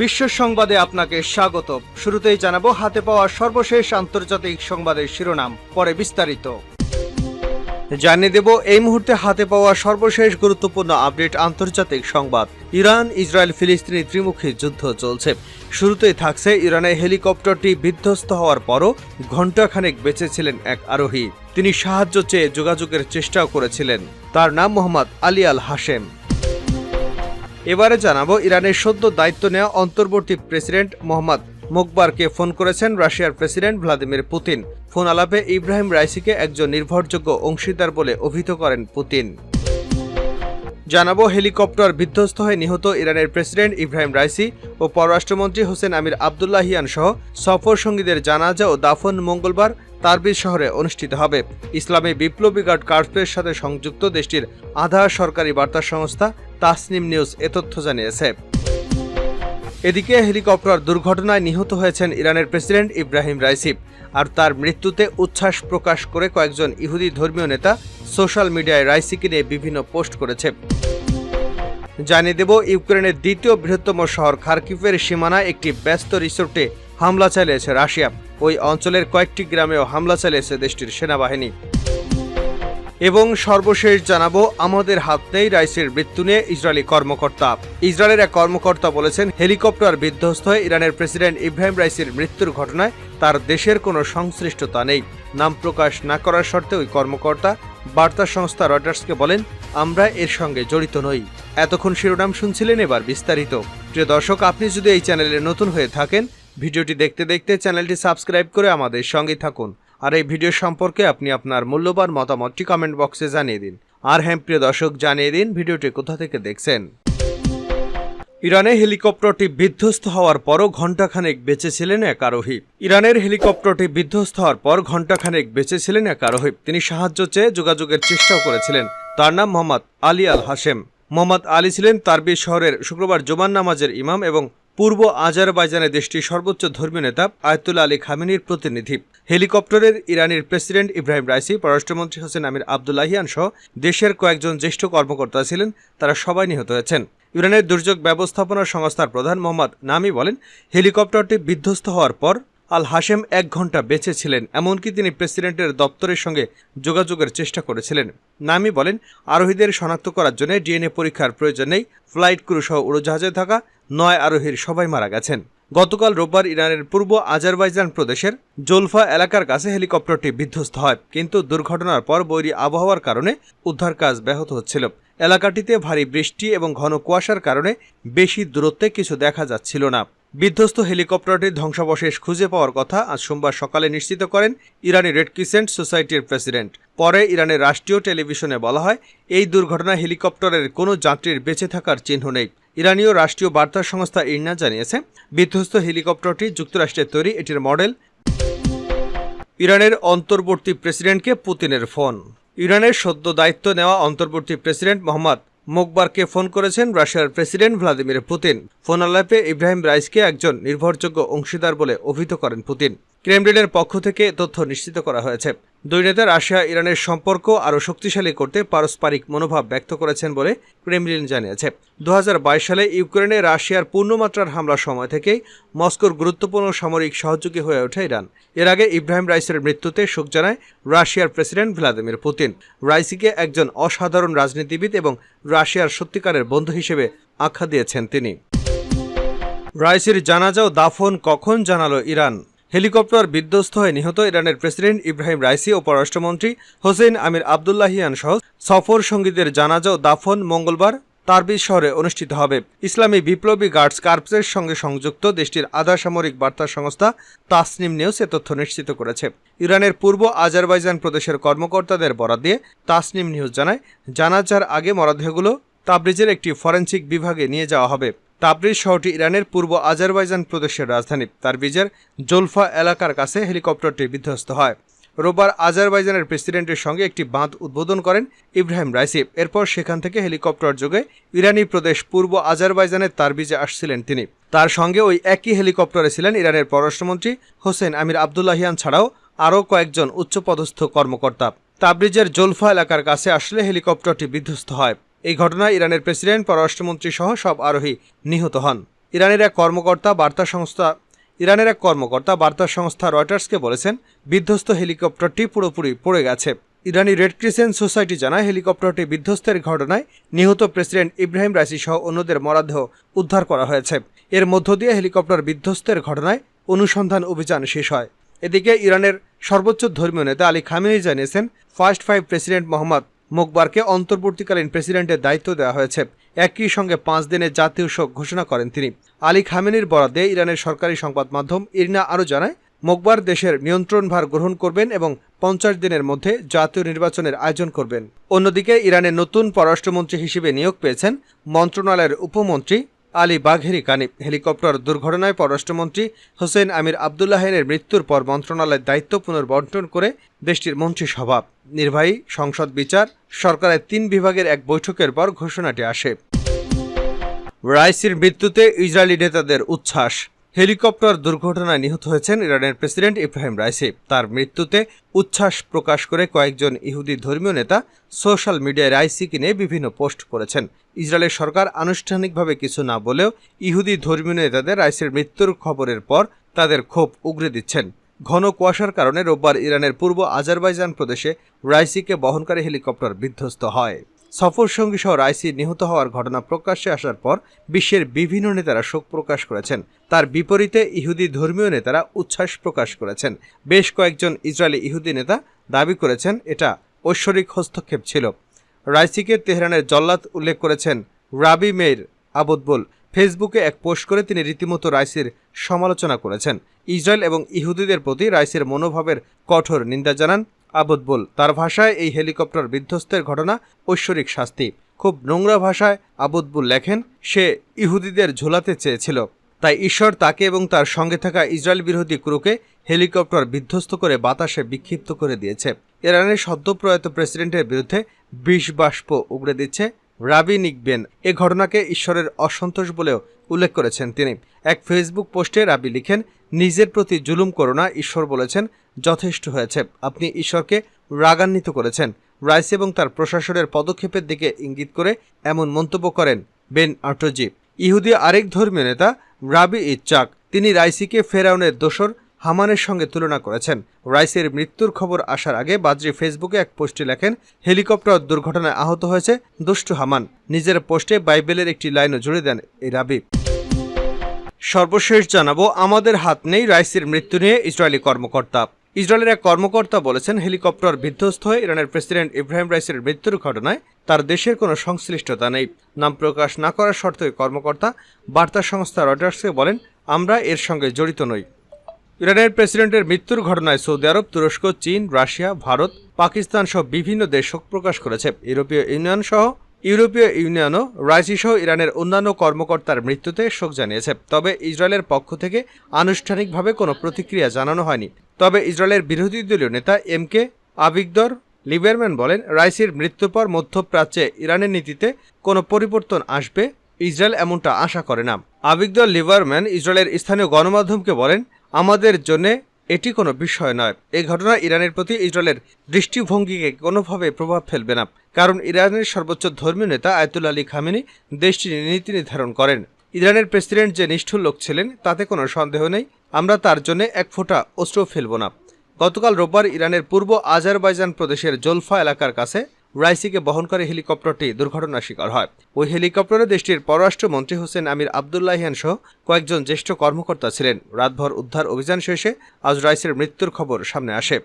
বিশ্ব সংবাদে আপনাকে স্বাগত। শুরুতেই জানাব, হাতে পাওয়া সর্বশেষ আন্তর্জাতিক সংবাদের শিরোনাম, পরে বিস্তারিত। জানিয়ে দেব, এই মুহূর্তে হাতে পাওয়া সর্বশেষ গুরুত্বপূর্ণ আপডেট আন্তর্জাতিক সংবাদ। ইরান, ইসরায়েল, ফিলিস্তিনি ত্রিমুখী যুদ্ধ চলছে। শুরুতেই থাকছে ইরানের হেলিকপ্টারটি বিধ্বস্ত হওয়ার পরও ঘণ্টাখানেক বেঁচে ছিলেন এক আরোহী। তিনি সাহায্য চেয়ে যোগাযোগের চেষ্টাও করেছিলেন। তার নাম মোহাম্মদ আলী আল হাশেম। এবারে জানাব ইরানের সদ্য দায়িত্ব নেওয়া অন্তর্বর্তী প্রেসিডেন্ট মোহাম্মদ মোকবারকে ফোন করেছেন রাশিয়ার প্রেসিডেন্ট ভ্লাদিমির পুতিন। ফোন আলাপে ইব্রাহিম রাইসিকে একজন নির্ভরযোগ্য অংশীদার বলে অভিহিত করেন পুতিন। জানাব হেলিকপ্টার বিধ্বস্ত হয়ে নিহত ইরানের প্রেসিডেন্ট ইব্রাহিম রাইসি ও পররাষ্ট্রমন্ত্রী হোসেন আমির আবদুল্লাহিয়ান সহ সফর সঙ্গীদের জানাজা ও দাফন মঙ্গলবার তারবিজ শহরে অনুষ্ঠিত হবে। ইসলামী বিপ্লবী গার্ড কার্পসের সাথে সংযুক্ত দেশটির আধা সরকারি বার্তা সংস্থা তাসনিম নিউজ এ তথ্য জানিয়েছে। এদিকে হেলিকপ্টার দুর্ঘটনায় নিহত হয়েছেন ইরানের প্রেসিডেন্ট ইব্রাহিম রাইসি আর তার মৃত্যুতে উচ্ছ্বাস প্রকাশ করে কয়েকজন ইহুদি ধর্মীয় নেতা সোশ্যাল মিডিয়ায় রাইসিকে নিয়ে বিভিন্ন পোস্ট করেছে। জানিয়ে দেব, ইউক্রেনের দ্বিতীয় বৃহত্তম শহর খার্কিফের সীমানায় একটি ব্যস্ত রিসোর্টে হামলা চালিয়েছে রাশিয়া। ওই অঞ্চলের কয়েকটি গ্রামেও হামলা চালিয়েছে দেশটির সেনাবাহিনী। এবং সর্বশেষ জানাব, আমাদের হাত নেই রাইসের মৃত্যু নিয়ে ইসরায়েলি কর্মকর্তা। ইসরায়েলের এক কর্মকর্তা বলেছেন, হেলিকপ্টার বিধ্বস্ত হয়ে ইরানের প্রেসিডেন্ট ইব্রাহিম রাইসের মৃত্যুর ঘটনায় তার দেশের কোনো সংশ্লিষ্টতা নেই। নাম প্রকাশ না করার শর্তে ওই কর্মকর্তা বার্তা সংস্থা রয়টার্সকে বলেন, আমরা এর সঙ্গে জড়িত নই। এতক্ষণ শিরোনাম শুনছিলেন এবার বিস্তারিত। প্রিয় দর্শক, আপনি যদি এই চ্যানেলে নতুন হয়ে থাকেন ভিডিওটি দেখতে দেখতে চ্যানেলটি সাবস্ক্রাইব করে আমাদের সঙ্গে থাকুন। আর এই ভিডিও সম্পর্কে আপনি আপনার মূল্যবান মতামতটি কমেন্ট বক্সে জানিয়ে দিন। আর হ্যাঁ প্রিয় দর্শক, জানিয়ে দিন ভিডিওটি কোথা থেকে দেখছেন। ইরানে হেলিকপ্টারটি বিধ্বস্ত হওয়ার পরও ঘণ্টাখানেক বেঁচে ছিলেন এক আরোহী। ইরানের হেলিকপ্টারটি বিধ্বস্ত হওয়ার পর ঘণ্টাখানেক বেঁচে ছিলেন এক আরোহী। তিনি সাহায্য চেয়ে যোগাযোগের চেষ্টাও করেছিলেন। তার নাম মোহাম্মদ আলী আল হাশেম মোহাম্মদ আলী ছিলেন তারবির শহরের শুক্রবার জোমান নামাজের ইমাম এবং পূর্ব আজারবাইজানের দেশটির সর্বোচ্চ ধর্মীয় নেতা আয়তুল্লা আলী খামেনির প্রতিনিধি। হেলিকপ্টারের ইরানের প্রেসিডেন্ট ইব্রাহিম রাইসি, পররাষ্ট্রমন্ত্রী হোসেন আমির আবদুল্লাহিয়ান সহ দেশের কয়েকজন জ্যেষ্ঠ কর্মকর্তা ছিলেন, তারা সবাই নিহত হয়েছেন। ইরানের দুর্যোগ ব্যবস্থাপনা সংস্থার প্রধান মোহাম্মদ নামি বলেন, হেলিকপ্টারটি বিধ্বস্ত হওয়ার পর আল হাশেম এক ঘণ্টা বেঁচে ছিলেন, এমনকি তিনি প্রেসিডেন্টের দপ্তরের সঙ্গে যোগাযোগের চেষ্টা করেছিলেন। নামি বলেন, আরোহীদের শনাক্ত করার জন্য ডিএনএ পরীক্ষার প্রয়োজন নেই, ফ্লাইট ক্রু সহ উড়োজাহাজে থাকা নয় আরোহীর সবাই মারা গেছেন। গতকাল রোববার ইরানের পূর্ব আজারবাইজান প্রদেশের জোলফা এলাকার কাছে হেলিকপ্টারটি বিধ্বস্ত হয়, কিন্তু দুর্ঘটনার পর বৈরী আবহাওয়ার কারণে উদ্ধার কাজ ব্যাহত হচ্ছিল। এলাকাটিতে ভারী বৃষ্টি এবং ঘন কুয়াশার কারণে বেশি দূরত্বে কিছু দেখা যাচ্ছিল না। বিধ্বস্ত হেলিকপ্টারটির ধ্বংসাবশেষ খুঁজে পাওয়ার কথা আজ সোমবার সকালে নিশ্চিত করেন ইরানি রেড ক্রিসেন্ট সোসাইটির প্রেসিডেন্ট। পরে ইরানের রাষ্ট্রীয় টেলিভিশনে বলা হয়, এই দুর্ঘটনায় হেলিকপ্টারের কোনো যাত্রীর বেঁচে থাকার চিহ্ন নেই। ইরানীয় রাষ্ট্রীয় বার্তা সংস্থা ইরনা জানিয়েছে, বিধ্বস্ত হেলিকপ্টারটি যুক্তরাষ্ট্রের তৈরি, এটির মডেল ইরানের অন্তর্বর্তী প্রেসিডেন্টকে পুতিনের ফোন। ইরানের সদ্য দায়িত্ব নেওয়া অন্তর্বর্তী প্রেসিডেন্ট মোহাম্মদ মোকবারকে ফোন করেছেন রাশিয়ার প্রেসিডেন্ট ভ্লাদিমির পুতিন। ফোন আলাপে ইব্রাহিম রাইসকে একজন নির্ভরযোগ্য অংশীদার বলে অভিহিত করেন পুতিন। ক্রেমলিনের পক্ষ থেকে তথ্য নিশ্চিত করা হয়েছে। দুই নেতা রাশিয়া, ইরানের সম্পর্ক আরও শক্তিশালী করতে পারস্পরিক মনোভাব ব্যক্ত করেছেন বলে ক্রেমলিন জানিয়েছে। দু হাজার বাইশ সালে ইউক্রেনে রাশিয়ার পূর্ণমাত্রার হামলার সময় থেকেই মস্কোর গুরুত্বপূর্ণ সামরিক সহযোগী হয়ে ওঠে ইরান। এর আগে ইব্রাহিম রাইসের মৃত্যুতে শোক জানায় রাশিয়ার প্রেসিডেন্ট ভ্লাদিমির পুতিন। রাইসিকে একজন অসাধারণ রাজনীতিবিদ এবং রাশিয়ার সত্যিকারের বন্ধু হিসেবে আখ্যা দিয়েছেন তিনি। রাইসির জানাজাও দাফন কখন জানালো ইরান? হেলিকপ্টার বিধ্বস্ত হয়ে নিহত ইরানের প্রেসিডেন্ট ইব্রাহিম রাইসি ও পররাষ্ট্রমন্ত্রী হোসেন আমির আবদুল্লাহিয়ান সহ সফর সঙ্গীদের জানাজা ও দাফন মঙ্গলবার তারবিজ শহরে অনুষ্ঠিত হবে। ইসলামী বিপ্লবী গার্ডস কার্পসের সঙ্গে সংযুক্ত দেশটির আধা সামরিক বার্তা সংস্থা তাসনিম নিউজ এ তথ্য নিশ্চিত করেছে। ইরানের পূর্ব আজারবাইজান প্রদেশের কর্মকর্তাদের বরাদ দিয়ে তাসনিম নিউজ জানায়, জানাজার আগে মরদেহগুলো তাবরিজের একটি ফরেন্সিক বিভাগে নিয়ে যাওয়া হবে। তাবরিজ শহরটি ইরানের পূর্ব আজারবাইজান প্রদেশের রাজধানী। তারবিজের জোলফা এলাকার কাছে হেলিকপ্টারটি বিধ্বস্ত হয়। রোববার আজারবাইজানের প্রেসিডেন্টের সঙ্গে একটি বাঁধ উদ্বোধন করেন ইব্রাহিম রাইসি। এরপর সেখান থেকে হেলিকপ্টার যোগে ইরানি প্রদেশ পূর্ব আজারবাইজানের তারবিজে আসছিলেন তিনি। তার সঙ্গে ওই একই হেলিকপ্টারে ছিলেন ইরানের পররাষ্ট্রমন্ত্রী হোসেন আমির আবদুল্লাহিয়ান ছাড়াও আরও কয়েকজন উচ্চপদস্থ কর্মকর্তা। তাবরিজের জোলফা এলাকার কাছে আসলে হেলিকপ্টারটি বিধ্বস্ত হয়। এই ঘটনায় ইরানের প্রেসিডেন্ট, পররাষ্ট্রমন্ত্রী সহ সব আরোহী নিহত হন। ইরানের এক কর্মকর্তা, বার্তা সংস্থা, ইরানের এক কর্মকর্তা, বার্তা সংস্থা রয়টার্সকে বলেছেন, বিধ্বস্ত হেলিকপ্টারটি পুরোপুরি পড়ে গেছে। ইরানি রেড ক্রিসেন্ট সোসাইটি জানায়, হেলিকপ্টারটি বিধ্বস্তের ঘটনায় নিহত প্রেসিডেন্ট ইব্রাহিম রাইসি সহ অন্যদের মরদেহ উদ্ধার করা হয়েছে। এর মধ্য দিয়ে হেলিকপ্টার বিধ্বস্তের ঘটনায় অনুসন্ধান অভিযান শেষ হয়। এদিকে ইরানের সর্বোচ্চ ধর্মীয় নেতা আলী খামেনি জানিয়েছেন, ফার্স্ট ফাইভ প্রেসিডেন্ট মোহাম্মদ মোকবারকে অন্তর্বর্তীকালীন প্রেসিডেন্টের দায়িত্ব দেওয়া হয়েছে। একই সঙ্গে পাঁচ দিনের জাতীয় শোক ঘোষণা করেন তিনি। আলী খামেনির বরাদে ইরানের সরকারি সংবাদ মাধ্যম ইরিনা আরও জানায় মোকবার দেশের নিয়ন্ত্রণভার গ্রহণ করবেন এবং পঞ্চাশ দিনের মধ্যে জাতীয় নির্বাচনের আয়োজন করবেন। অন্যদিকে ইরানের নতুন পররাষ্ট্রমন্ত্রী হিসেবে নিয়োগ পেয়েছেন মন্ত্রণালয়ের উপমন্ত্রী আলী বাঘেরি কানি। হেলিকপ্টার দুর্ঘটনায় পররাষ্ট্রমন্ত্রী হোসেন আমির আবদুল্লাহেনের মৃত্যুর পর মন্ত্রণালয়ের দায়িত্ব পুনর্বন্টন করে দেশটির মন্ত্রিসভা। নির্বাহী সংসদ বিচার, সরকারের তিন বিভাগের এক বৈঠকের পর ঘোষণাটি আসে। রাইসির মৃত্যুতে ইসরায়েলি নেতাদের উচ্ছ্বাস। হেলিকপ্টার দুর্ঘটনায় নিহত হয়েছেন ইরানের প্রেসিডেন্ট ইব্রাহিম রাইসি। তার মৃত্যুতে উচ্ছ্বাস প্রকাশ করে কয়েকজন ইহুদি ধর্মীয় নেতা সোশ্যাল মিডিয়ায় রাইসিকে নিয়ে বিভিন্ন পোস্ট করেছেন। ইসরায়েলের সরকার আনুষ্ঠানিকভাবে কিছু না বলেও ইহুদি ধর্মীয় নেতাদের রাইসির মৃত্যুর খবরের পর তাদের ক্ষোভ উগরে দিচ্ছেন। ঘন কুয়াশার কারণে রোববার ইরানের পূর্ব আজারবাইজান প্রদেশে রাইসিকে বহনকারী হেলিকপ্টার বিধ্বস্ত হয়। সফর সঙ্গী সহ রাইসি নিহত হওয়ার ঘটনা প্রকাশ্যে আসার পর বিশ্বের বিভিন্ন নেতারা শোক প্রকাশ করেছেন। তার বিপরীতে ইহুদি ধর্মীয় নেতারা উচ্ছ্বাস প্রকাশ করেছেন। বেশ কয়েকজন ইসরায়েলি ইহুদি নেতা দাবি করেছেন এটা ঐশ্বরিক হস্তক্ষেপ ছিল। রাইসিকে তেহরানের জল্লাদ উল্লেখ করেছেন রাবি মেয়ের আবুদবুল ফেসবুকে এক পোস্ট করে তিনি রীতিমতো রাইসির সমালোচনা করেছেন। ইসরায়েল এবং ইহুদিদের প্রতি রাইসির মনোভাবের কঠোর নিন্দা জানান আবুদবুল তার ভাষায় এই হেলিকপ্টার বিধ্বস্তের ঘটনা ঐশ্বরিক শাস্তি। খুব নোংরা ভাষায় আবুদবুল লেখেন, সে ইহুদিদের ঝোলাতে চেয়েছিল। তাই ঈশ্বর তাকে এবং তার সঙ্গে থাকা ইসরায়েল বিরোধী ক্রুকে হেলিকপ্টার বিধ্বস্ত করে বাতাসে বিক্ষিপ্ত করে দিয়েছে। ইরানের সদ্যপ্রয়াত প্রেসিডেন্টের বিরুদ্ধে বিষ বাষ্প উগড়ে দিচ্ছে রাবি নিকবেন। এ ঘটনাকে ঈশ্বরের অসন্তোষ বলেও উল্লেখ করেছেন তিনি। এক ফেসবুক পোস্টে রাবি লিখেন, নিজের প্রতি জুলুম করো না, ঈশ্বর বলেছেন, যথেষ্ট হয়েছে। আপনি ঈশ্বরকে রাগান্বিত করেছেন। রাইস এবং তার প্রশাসনের পদক্ষেপের দিকে ইঙ্গিত করে এমন মন্তব্য করেন বেন আর্টজি ইহুদি আরেক ধর্মীয় নেতা রাবি ইচ্চাক তিনি রাইসিকে ফেরাউনের দোসর হামানের সঙ্গে তুলনা করেছেন। রাইসের মৃত্যুর খবর আসার আগে বাদ্রি ফেসবুকে এক পোস্টে লেখেন, হেলিকপ্টার দুর্ঘটনায় আহত হয়েছে দুষ্টু হামান। নিজের পোস্টে বাইবেলের একটি লাইনও জুড়ে দেন এই রাবি। সর্বশেষ জানাব, আমাদের হাত নেই রাইসের মৃত্যু নিয়ে ইসরায়েলি কর্মকর্তা। ইসরায়েলের এক কর্মকর্তা বলেছেন, হেলিকপ্টার বিধ্বস্ত হয়ে ইরানের প্রেসিডেন্ট ইব্রাহিম রাইসের মৃত্যুর ঘটনায় তার দেশের কোনো সংশ্লিষ্টতা নেই। নাম প্রকাশ না করার শর্তে কর্মকর্তা বার্তা সংস্থা রয়টার্সকে বলেন, আমরা এর সঙ্গে জড়িত নই। ইরানের প্রেসিডেন্টের মৃত্যুর ঘটনায় সৌদি আরব, তুরস্ক, চীন, রাশিয়া, ভারত, পাকিস্তান সহ বিভিন্ন দেশ শোক প্রকাশ করেছে। ইউরোপীয় ইউনিয়ন সহ ইউরোপীয় ইউনিয়নও রাইসি সহ ইরানের অন্যান্য কর্মকর্তার মৃত্যুতে শোক জানিয়েছে। তবে ইসরায়েলের পক্ষ থেকে আনুষ্ঠানিকভাবে কোনো প্রতিক্রিয়া জানানো হয়নি। তবে ইসরায়েলের বিরোধী দলীয় নেতা এম কে আবিগদর লিবারম্যান বলেন, রাইসির মৃত্যুর পর মধ্যপ্রাচ্যে ইরানের নীতিতে কোনো পরিবর্তন আসবে, ইসরায়েল এমনটা আশা করে না। আবিগদর লিবারম্যান ইসরায়েলের স্থানীয় গণমাধ্যমকে বলেন আমাদের জন্য এটি কোনো বিষয় নয়। এই ঘটনা ইরানের প্রতি ইসরায়েলের দৃষ্টিভঙ্গিকে কোনোভাবে প্রভাব ফেলবে না, কারণ ইরানের সর্বোচ্চ ধর্মীয় নেতা আয়তুল্লা আলী খামেনি দেশটির নীতি নির্ধারণ করেন। ইরানের প্রেসিডেন্ট যে নিষ্ঠুর লোক ছিলেন, তাতে কোনো সন্দেহ নেই, আমরা তার জন্য এক ফোঁটা অস্ত্র ফেলব না। গতকাল রোববার ইরানের পূর্ব আজারবাইজান প্রদেশের জোলফা এলাকার কাছে রাইসিকে বহন করে হেলিকপ্টারটি দুর্ঘটনার শিকার হয়। ওই হেলিকপ্টারে দেশটির পররাষ্ট্রমন্ত্রী হোসেন আমির আবদুল্লাহিয়ান সহ কয়েকজন জ্যেষ্ঠ কর্মকর্তা ছিলেন। রাতভর উদ্ধার অভিযান শেষে আজ রাইসের মৃত্যুর খবর সামনে আসে।